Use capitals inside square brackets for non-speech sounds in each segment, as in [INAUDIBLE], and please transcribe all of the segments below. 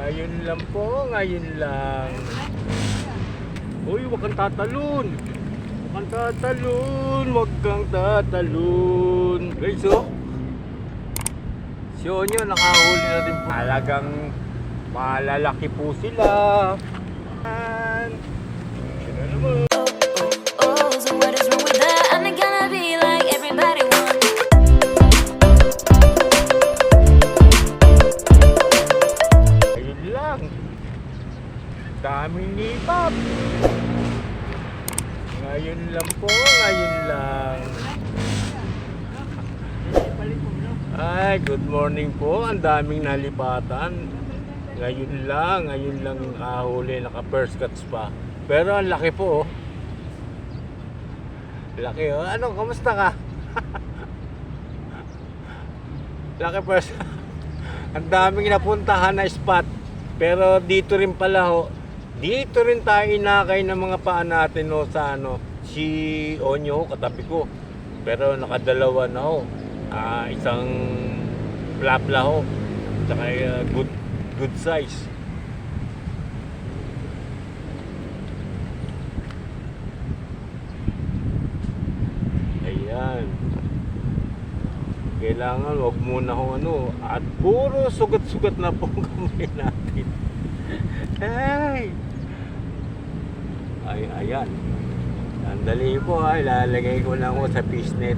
Ngayon lang po, ngayon lang. Uy, wag kang tatalon. Wag kang tatalon, wag kang tatalon. Guys, oh. Si Onyo, nakahuli na din po. Talagang malalaki po sila. Yan. Sino naman? Ngayon lang po, ngayon lang. Ay, good morning po. Ang daming nalipatan. Ngayon lang, ngayon lang nakahuli, naka first cuts pa. Pero ang laki po. oh. Laki oh. Ano, kamusta ka? [LAUGHS] laki first [LAUGHS] ang daming napuntahan na spot. Pero dito rin pala ho, dito rin tayo inakay ng mga paa natin no, sa ano, si Onyo ho, katabi ko. Pero nakadalawa na ho. Ah, isang plapla ho. Tsaka uh, good good size. Ayan kailangan wag muna akong ano at puro sugat-sugat na po kamay natin [LAUGHS] ay ay ayan sandali po ay lalagay ko lang ko sa fishnet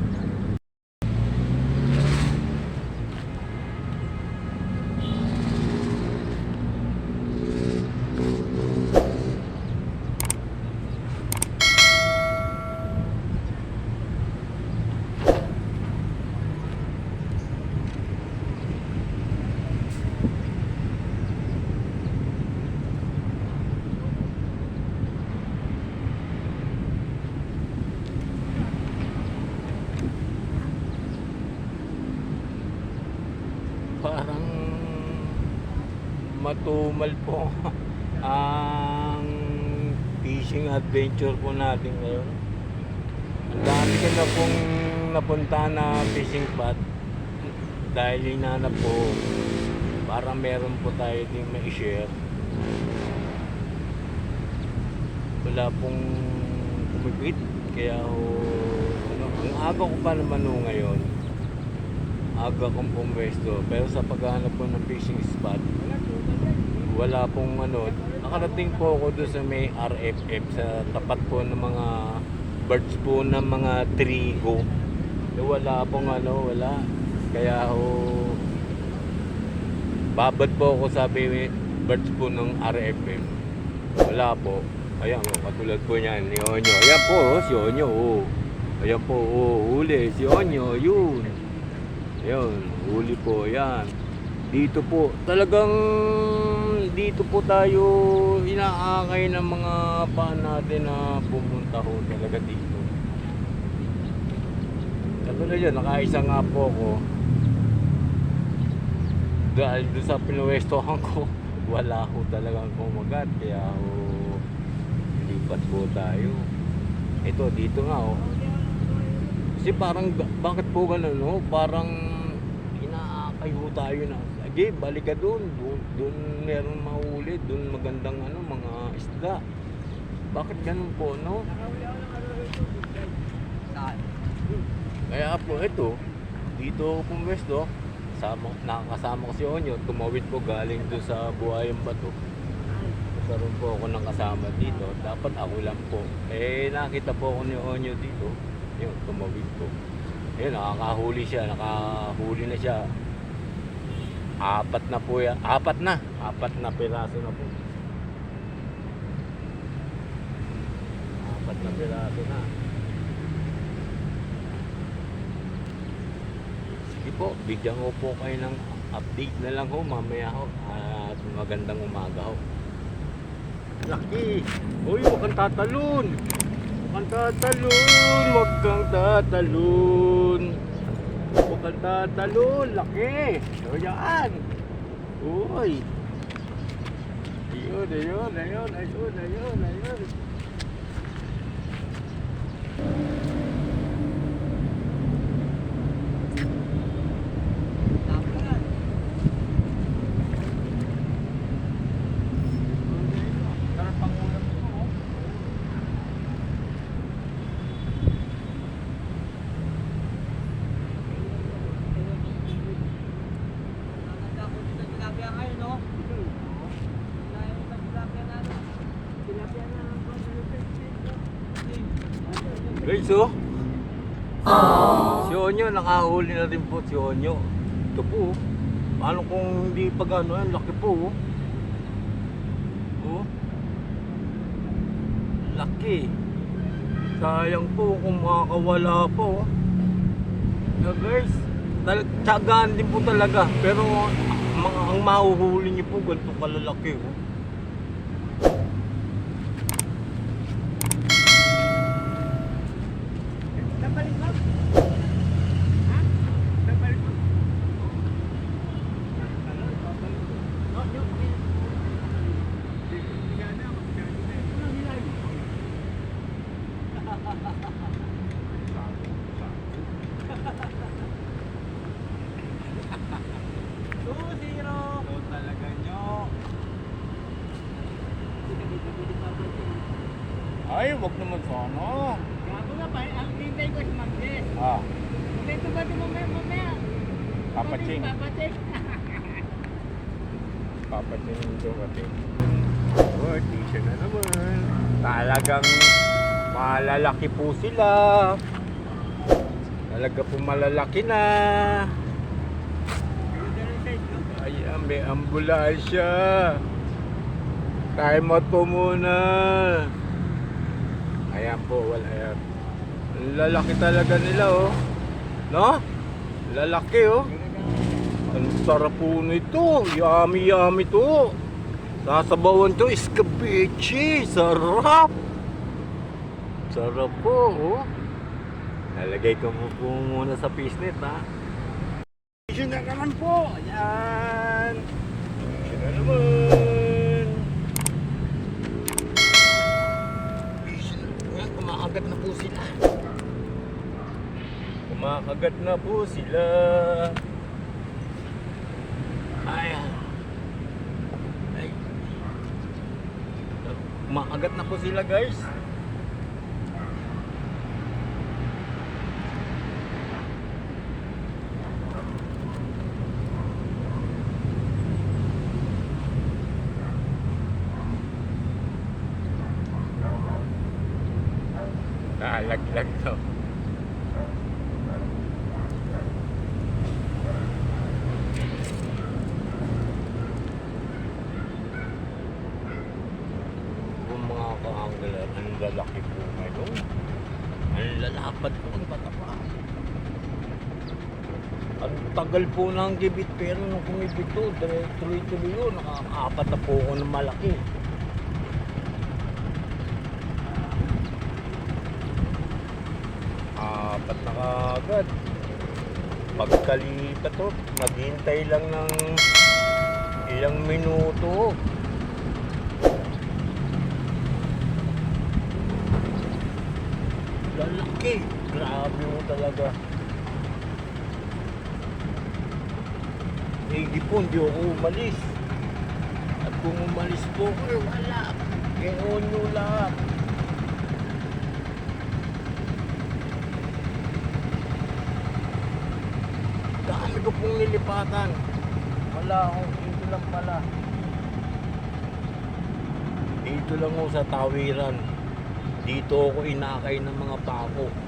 parang matumal po [LAUGHS] ang fishing adventure po natin ngayon. Ang dami ko na pong napunta na fishing spot dahil hinanap po para meron po tayo din may share wala pong kumipit kaya ho, ano, ang aga ko pa naman ho ngayon aga kong pumwesto pero sa paghahanap po ng fishing spot wala pong ano nakarating po ako doon sa may RFF sa tapat po ng mga birds po ng mga trigo. Eh, wala pong ano wala. Kaya ho babad po ako sabi birds po ng RFF wala po. Ayan o katulad po niyan ni Onyo. Ayan po oh, si Onyo oh. ayan po oh, huli si Onyo yun. Ayun, huli po, yan. Dito po, talagang dito po tayo inaakay ng mga paan natin na pumunta ho talaga dito. Katulad yan, nakaisa nga po ako. Dahil doon sa pinuwestohan ko, [LAUGHS] wala ho talagang kumagat. Kaya ho, lipat po tayo. Ito, dito nga oh. Kasi parang, ba- bakit po ganun, no? Parang inaakay ho tayo na, sige, balik ka doon. Doon, meron mahuli, doon magandang ano, mga isda. Bakit ganun po, no? Kaya po, ito, dito pumwesto, sama, nakakasama ko si Onyo, tumawid po galing doon sa Buhayang Bato. Karoon po ako ng kasama dito, dapat ako lang po. Eh, nakita po ako ni Onyo dito, yun, tumawid po. Ayun, nakakahuli siya, nakahuli na siya. Apat na po yan, apat na, apat na piraso na po. Apat na piraso na. Sige po, bigyan ko po kayo ng update na lang ho mamaya ho. At magandang umaga ho. Laki! Uy, huwag kang tatalon! Huwag kang tatalon! Huwag kang tatalon! Tatalon! Laki! O yan! Uy! Ayun, ayun, ayun, ayun, ayun, ayun. Guys, oh. Si Onyo, nakahuli na rin po si Onyo. Ito po. oh. Paano kung hindi pa gano'n? Ang laki po. Oh. oh. Laki. Sayang po kung makakawala po. Yeah, guys, tal- tiyagaan din po talaga. Pero mga, ang mahuhuli niyo po, ganito kalalaki. Oh. Ito talaga nyo. Ay, wag naman sana. Gago nga pa, ang tintay ko si Magdes. Ah, Dito ba di mamaya mamaya? papaching. Papaching. Papaching yung kasi. Oh, t-shirt na naman. Talagang malalaki po sila. Talaga po malalaki na. Ay, may ambulansya. Time out po muna. Ayan po, wala yan. Ang lalaki talaga nila, oh. No? Lalaki, oh. Ang sarap po nito. Yummy, yummy to. Sasabawan to, escabeche. Sarap. Sarap po, oh. Nalagay ko po, po muna sa fishnet, ha. Fish na naman po. Ayan. Fish na naman. Fish na. Ayan, kumakagat na po sila. Kumakagat na po sila. Ay. Ay. Kumakagat na po sila, guys. Nalaglag to. Kung mga ka-angler, ang lalaki po ngayon. Ang lalapad po ang patapa. Ang tagal po ng gibit pero nung kumibit to, tuloy-tuloy yun, nakakaapat na po ako ng malaki. apat na kagad. Pagkalipat to, naghintay lang ng ilang minuto. Lalaki. Grabe mo talaga. Hindi po, hindi ako umalis. At kung umalis po eh, wala. Kaya onyo lahat. Dami ko pong nilipatan. Wala akong dito lang pala. Dito lang ako sa tawiran. Dito ako inakay ng mga pako.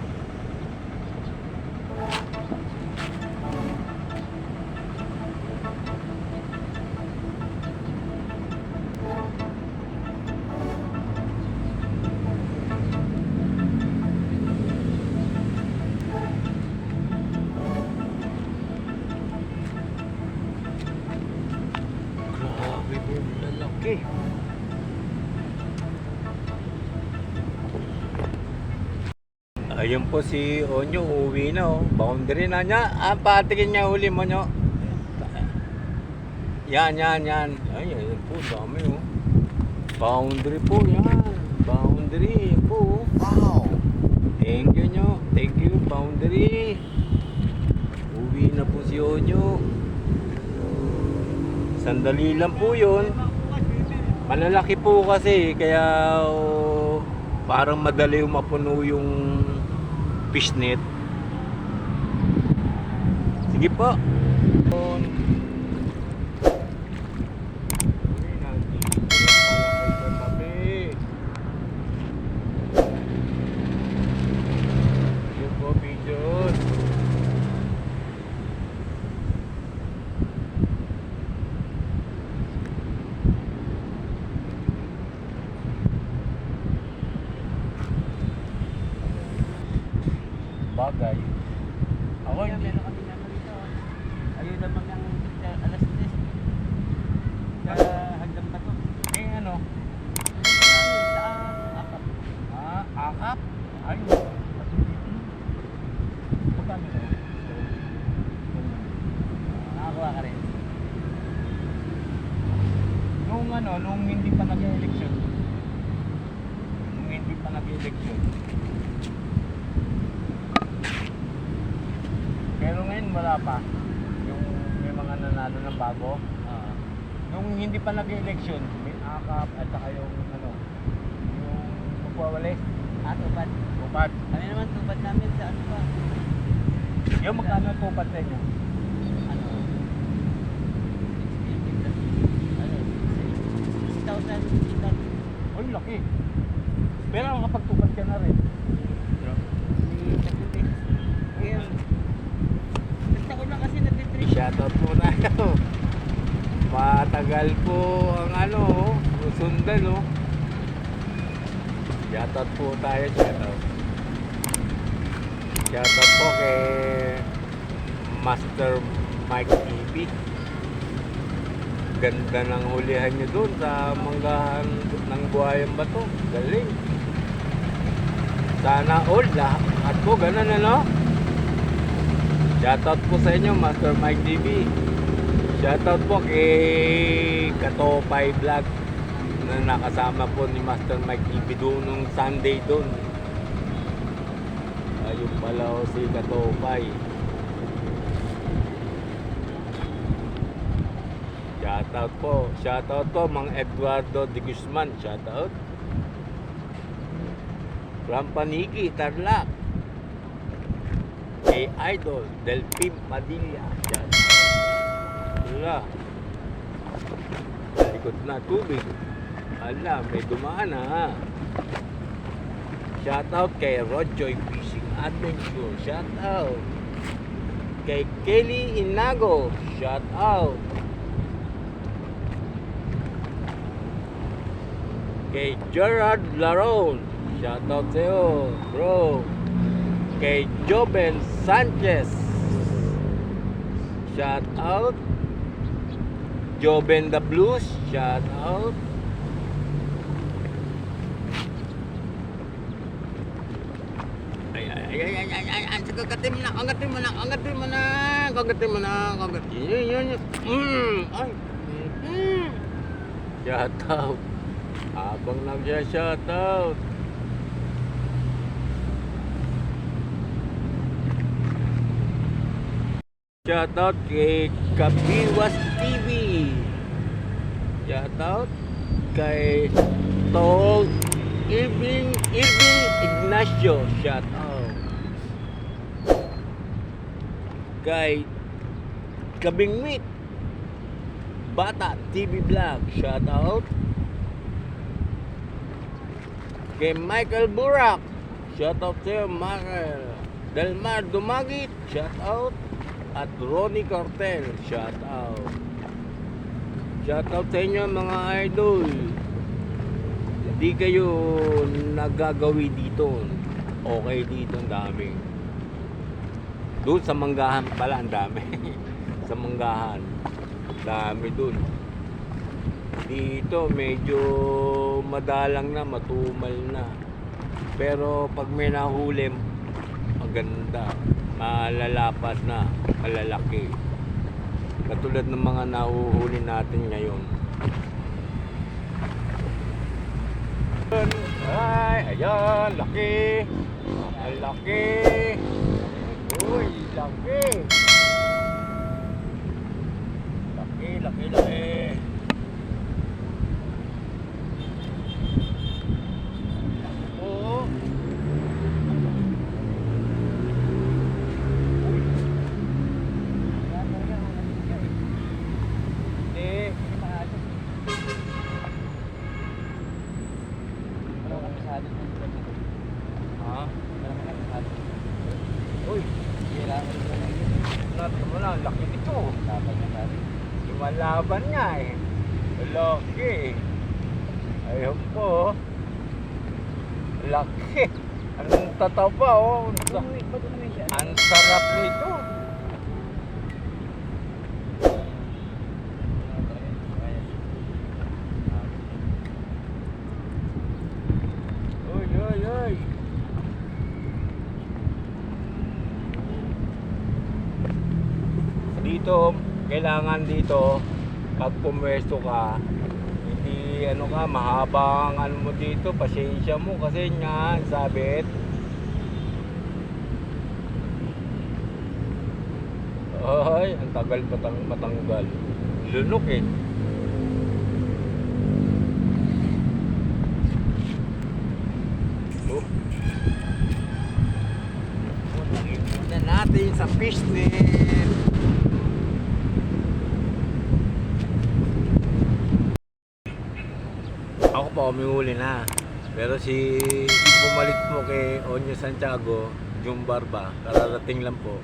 Ayun po si Onyo, uwi na oh. Boundary na niya. Ah, patikin niya huli mo nyo. Yan, yan, yan. Ay, ayun po, dami oh. Boundary po, yan. Boundary, po. Wow. Thank you nyo. Thank you, boundary. Uwi na po si Onyo. Sandali lang po yun. Malalaki po kasi, kaya oh, parang madali mapuno yung fishnet. Sige po. Uy, nandito na pala kayo sa tabi. bagay. Ako Kaya hindi. meron kami naman dito. Ayun naman ang sa alas 10. Sa hagdan pa to. Eh ano? Sa apat. Ah, akap? Ay, magkano na? Nakakuha ka rin. Nung ano, nung hindi pa nag-election. Nung hindi pa nag-election. Pero ngayon wala pa. Yung may mga nanalo ng bago. Oo. Nung hindi pa nag-election, may akap at saka yung ano, yung magwawali, Ah, tupad. upad. Kami naman tupad namin sa ano pa. Yung magkano ang upad sa inyo? Ano? 650 plus. Ano? 6,000. Uy, laki. Pero nakapagtupad ka na rin. Shoutout po tayo. [LAUGHS] Matagal po ang ano, sundan oh. Shoutout po tayo, shoutout. Shoutout po kay Master Mike TV. Ganda ng hulihan nyo doon sa manggahan ng buhayan bato. Galing. Sana all lahat po ganun ano. Shoutout po sa inyo, Master Mike TV. Shoutout po kay Katopay Vlog na nakasama po ni Master Mike TV doon nung Sunday doon. Ayun pala o si Katopay. Shoutout po. Shoutout po, Mang Eduardo de Guzman. Shoutout. From Paniki, Tarlac kay Idol Delphin Padilla. Yan. Wala. Sa likod na tubig. Ala, may dumaan ha. Shoutout kay Rodjoy Fishing Adventure. Shoutout. Kay Kelly Inago. Shoutout. Kay Gerard Laron. Shoutout sa'yo, bro kay Joben Sanchez. Shout out. Joben the Blues, shout out. Ay, ay, ay, ay, ay, ay, ay, ay, kagatin mo na, kagatin mo na, kagatin mo na, kagatin mo na, kagatin, yun, yun, yun, mm, ay, mm, shout out. Habang nagsya-shout out. Shoutout kay Kabiwas TV. Shoutout kay Tol Irving Irving Ignacio. Shoutout. Kay Kabing Meat. Bata TV Vlog. Shoutout. Kay Michael Burak. Shoutout sa'yo, Michael. Delmar Dumagit. Shoutout at Ronnie Cartel. Shout out. Shout out sa inyo mga idol. Hindi kayo nagagawi dito. Okay dito ang dami. Doon sa manggahan pala ang dami. [LAUGHS] sa manggahan. Dami doon. Dito medyo madalang na, matumal na. Pero pag may nahuli, maganda malalapas na, malalaki. Katulad ng mga nahuhuli natin ngayon. Ay, ayan, laki. Ang laki. Uy. Laki, laki, laki. Oo. Hindi. Ha? Uy, natin mo na, laki nito. Lumalaban nga eh. Laki. Ayun po. oh. Laki. Anong tataba oh. Ang sarap nito. Uy, uy. Dito, kailangan dito, pag pumwesto ka, hindi ano ka, mahabang ano mo dito, pasensya mo kasi nga, sabit. Ay, ang tagal patang matanggal. Lunok eh. Oh. Muna natin sa fishnet. Ako pa umihuli na. Pero si pumalit mo kay Onyo Santiago, yung barba, kararating lang po.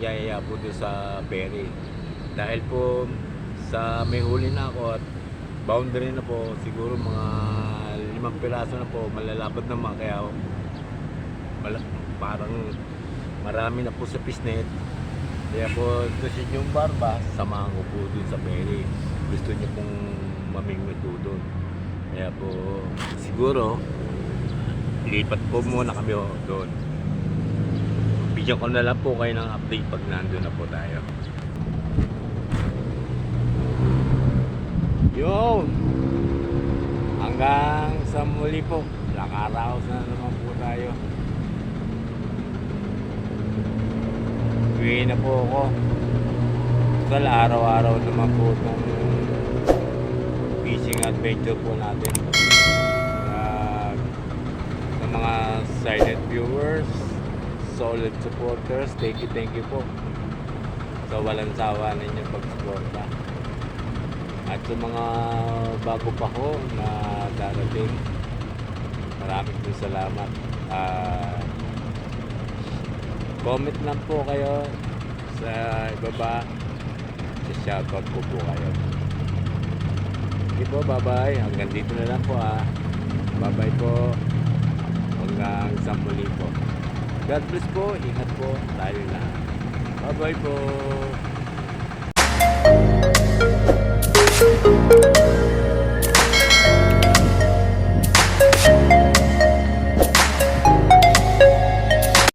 Yaya po doon sa ferry. Dahil po sa may huli na ako at boundary na po, siguro mga limang piraso na po, malalapad naman. Kaya mala- parang marami na po sa pisnet. Kaya po ito si yung barba, samahan ko po doon sa ferry. Gusto niyo pong mamingwit po doon. Kaya po, siguro, lipat po muna kami doon. Bigyan ko na lang po kayo ng update pag nandun na po tayo. Yun! Hanggang sa muli po. Nakaraos na naman po tayo. Uwi na po ako. Total, araw-araw naman po itong fishing adventure po natin. Uh, sa mga silent viewers, solid supporters, thank you, thank you po. Sa walang sawa ninyo pagsuporta. At sa mga bago pa ko na darating, maraming po salamat. Ah, comment lang po kayo sa ibaba. Shoutout po po kayo. Sige po, bye-bye. Hanggang dito na lang po ah. Bye-bye po. Hanggang sa muli po. God bless po. Ingat po tayo na. Bye-bye po. Thank you.